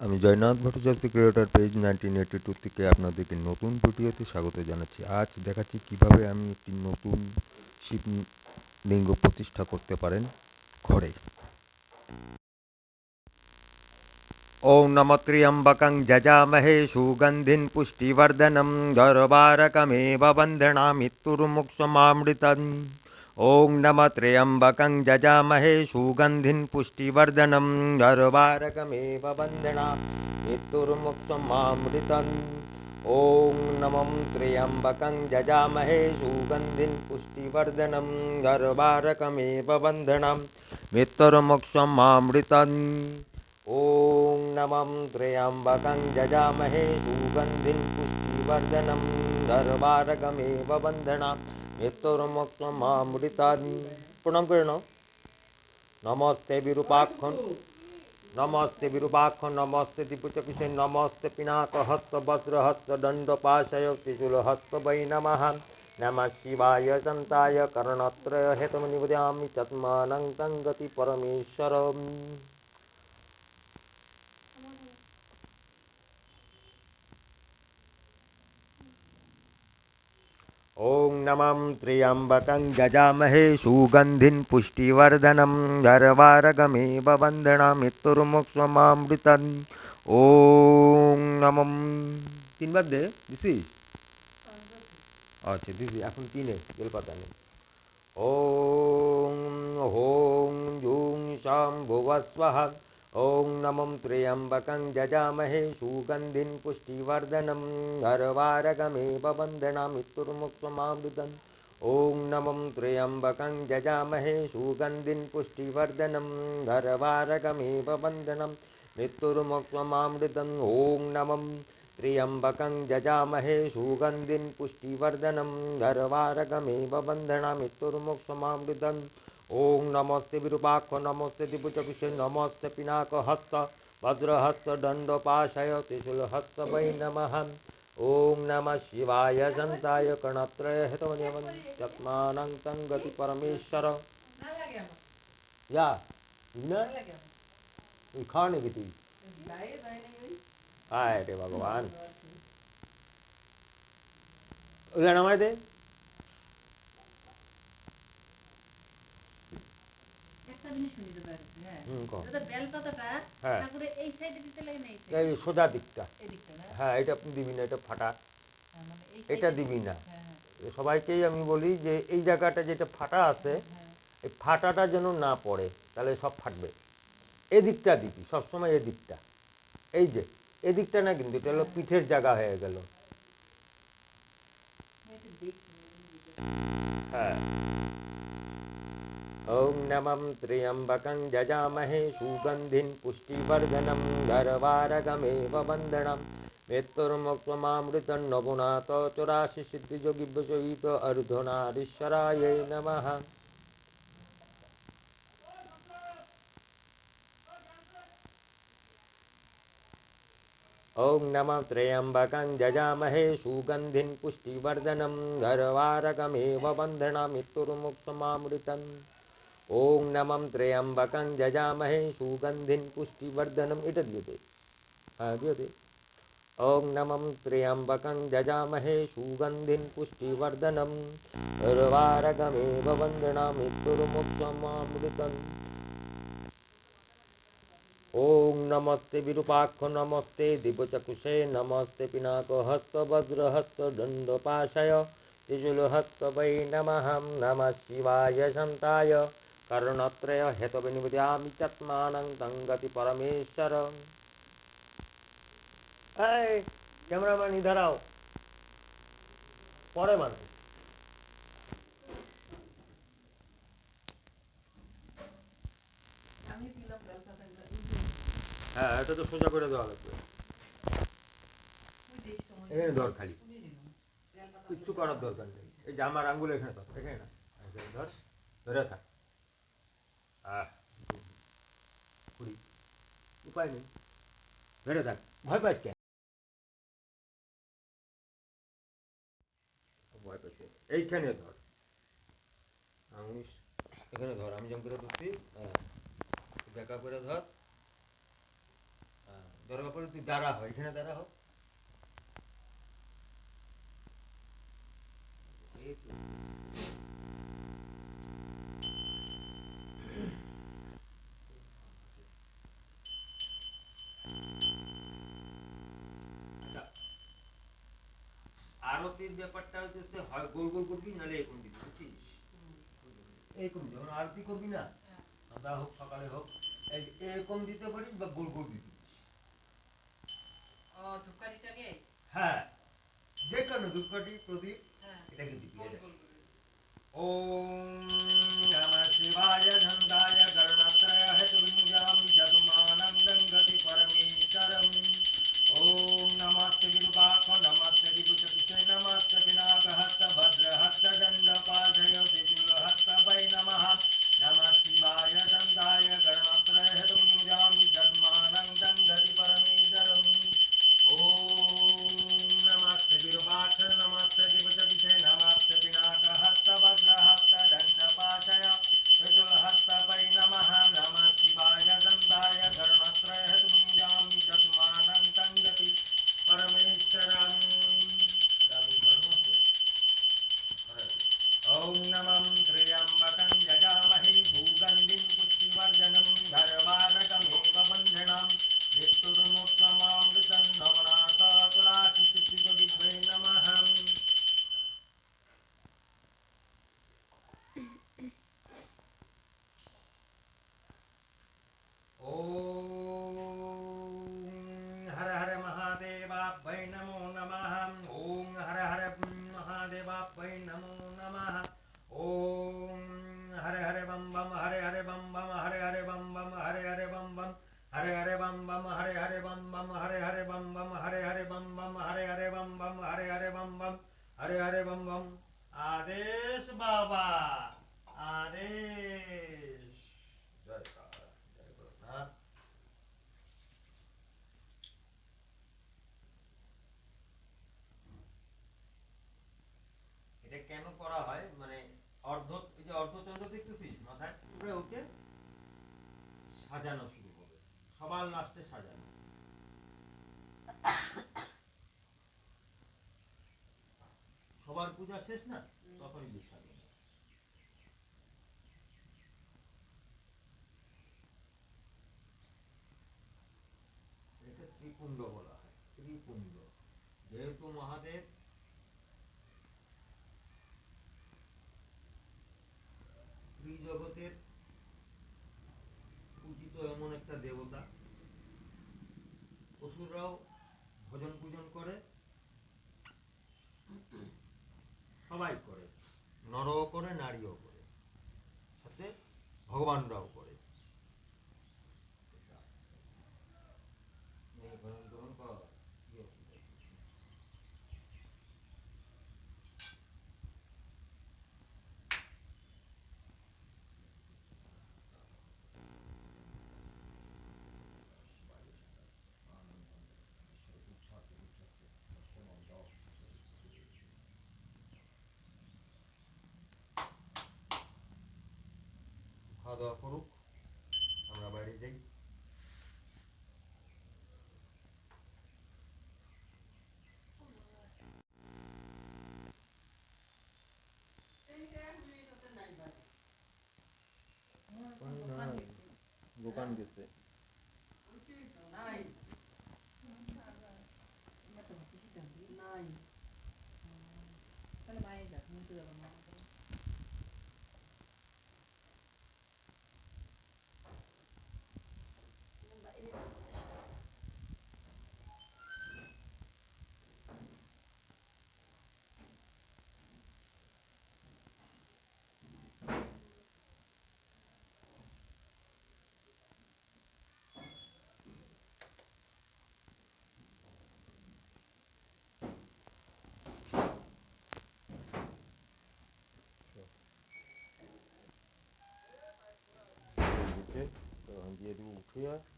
আমি Joynath Bhattacharya creator page nineteen eighty two থেকে আপনাদেরকে নতুন ভিডিওতে স্বাগত জানাচ্ছি আজ দেখাচ্ছি কিভাবে আমি একটি নতুন শিবলিঙ্গ প্রতিষ্ঠা করতে পারেন ঘরে ॐ नमः त्र्यम्बकं जजामहे सुगन्धिं पुष्टिवर्धनं गर्वारकमेव वन्दनामित्तुर्मुक्षमामृतम् ॐ नमः त्र्यम्बकं जजामहे सुगन्धिं पुष्टिवर्धनं गर्वारकमेव वन्दनामित्तुर्मुक्षमामृतम् ॐ नमः त्र्यम्बकं जजामहे सुगन्धिं पुष्टिवर्धनं गर्वारकमेव वन्दनं मृत्युर्मुक्षमामृतम् ॐ नमं त्र्यम्बकं जजामहे सुगन्धिं पुष्टिवर्धनं गर्वारकमेव वन्दना মৃত্যুর্মুক্তমামৃতাদি প্রণাম করে নাও নমস্তে বিরূপাক্ষণ নমস্তে বিরূপাক্ষণ নমস্তে দীপুচকুশে নমস্তে পিনাক হস্ত বজ্র হস্ত দণ্ড পাশয় ত্রিশূল হস্ত বৈ নমঃ নমঃ শিবায় সন্তায় কর্ণত্রয় হেতম নিবদামি তৎমানং গতি পরমেশ্বরম नमं त्र्यम्बकं गजामहे सुगन्धिं पुष्टिवर्धनं गर्वारगमेव वन्दनामृत्युर्मुक्षमामृतम् ॐ নমম তিনবার দে দিছি আচ্ছা দিছি এখন তিনে বেল পাতা নেই ॐ ॐ জুং শাম ভুবস্বः ॐ नमं त्र्यम्बकं जजामहे सुगन्धिं पुष्टिवर्धनं गर्वारगमेव वन्दनामृत्युर्मुक्तमामृतम् ॐ नमं त्र्यम्बकं जजामहे सुगन्धिं पुष्टिवर्धनं गर्वारगमेव वन्दनं मृत्युर्मुक्तमामृतम् ॐ नमं त्र्यम्बकं जजामहे सुगन्धिं पुष्टिवर्धनं गर्वारगमेव वन्दनामृत्युर्मुक्तमामृतम् ओं नमस्ते विरूपाक्ष नमस्ते दिपुचपिष नमस्ते पिनाक हस्त भद्रहस्त दंडोपाशय त्रिशूलहस्त वै नम। ओं नम शिवाय जंताय कणत्रय हेतो नियम गति परमेश्वर। या न खाने की थी आए रे भगवान। हाँ, हमारे थे একটা জিনিস হ্যাঁ। এটা বেল পাতাটা হ্যাঁ। এই সাইডে দিতে লাগে না এই এই সোজা দিকটা। না? হ্যাঁ এটা আপনি দিবি না এটা ফাটা। হ্যাঁ, মানে এটা দিবি না। সবাইকেই আমি বলি যে এই জায়গাটা যেটা ফাটা আছে এই ফাটাটা যেন না পড়ে তাহলে সব ফাটবে। এদিকটা দিবি সবসময় এদিকটা। এই যে এদিকটা না কিন্তু এটা হলো পিঠের জায়গা হয়ে গেল। হ্যাঁ। ॐ नमं त्र्यम्बकं जजामहे सुगन्धिं पुष्टिवर्धनं गर्वारगमेव वन्दनं। मृत्युर्मुक्तमामृतं नवुनाथ चौराशि सिद्धियोगिव्यसहित अर्धनारीश्वरायै नमः। ॐ नमः त्र्यम्बकं जजामहे सुगन्धिं पुष्टिवर्धनं गर्वारगमेव वन्दनामृत्युर्मुक्तमामृतम् ओं नमं त्र्यंबकं जजामहे सुगंधि पुष्टिवर्धनम इटद्युते। आद्युते। ओं नमं त्र्यंबकं जजामहे सुगंधि पुष्टिवर्धनम उर्वारगमेव वन्दनामितुर्मुक्षमामृतम् ओं नमस्ते विरूपाक्ष, नमस्ते दिवचकुशे नमस्ते पिनाकहस्तभद्रहस्तदण्डपाशय त्रिशूलहस्त वै नमः, नम शिवाय शन्ताय कर्णत्रय हेतविनिबुद्यामि चत्मानं तं गति परमेश्वर এই ক্যামেরাম্যান ইধার আও পরে মানে আমি দিলাম বেল পাতাগুলো হ্যাঁ এটা তো সোজা করে দেওয়া লাগবে ওই দেখছি আমার এখানে ধর খালি শুনে নিলাম বেল পাতা কিচ্ছু করার দরকার নেই এই যে আমার আঙ্গুল এখানে ধর এখানে না এখানে ধর ধরে থাক আহ উপায় নেই ধরে থাক ভয় পাস কেন ভয় পাস এইখানে ধর আমি এখানে ধর আমি যেমন ধরছি দেখা করে ধর দরকার পড়লে তুই দাঁড়া হয় এখানে দাঁড়া হোক এই তো। আমাদের ব্যাপারটা হচ্ছে হয় গোল গোল করবি নাহলে এরকম দিবি বুঝছিস? এরকম যখন আরতি করবি না? আমরা হোক সকালে হোক এরকম দিতে পারিস বা গোল গোল দিতে পারিস? হ্যাঁ। যে কোনো ধূপকাঠি প্রদীপ এটাকে দিবি ওম শিবায় ধন্দায় হরে হরে বম বম হরে হরে বম বম। আদেশ, বাবা, আদেশ। এটা কেন করা হয়? শেষ না? তখনই বিসর্জন একে ত্রিপুণ্ড বলা হয়, ত্রিপুণ্ড। যেহেতু মহাদেব, ত্রিজগতের পূজিত এমন একটা দেবতা, অসুররাও দাওয়া করুক আমরা বাইরে যাই দোকান গেছে। দোকান গেছে নাই নাই তাহলে মায়ের যাক মুখে যাবো না getting.